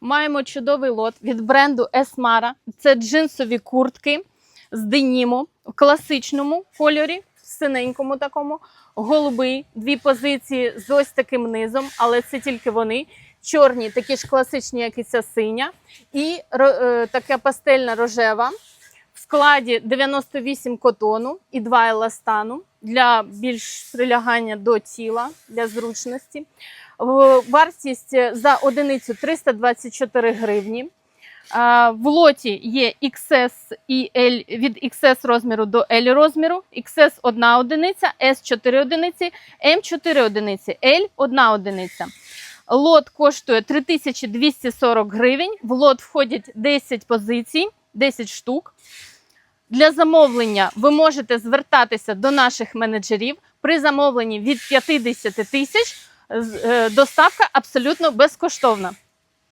Маємо чудовий лот від бренду Esmara. Це джинсові куртки з деніму в класичному кольорі, в синенькому такому, голубий, дві позиції з ось таким низом, але це тільки вони. Чорні, такі ж класичні, як і ця синя, і е, така пастельна рожева. В складі 98 котону і 2 еластану для більш прилягання до тіла для зручності. Вартість за одиницю 324 гривні. В лоті є XS і L від XS розміру до L розміру, XS 1 одиниця, S 4 одиниці, M 4 одиниці, L 1 одиниця. Лот коштує 3240 гривень. В лот входять 10 позицій, 10 штук. Для замовлення ви можете звертатися до наших менеджерів при замовленні від 50 тисяч. е, Доставка абсолютно безкоштовна.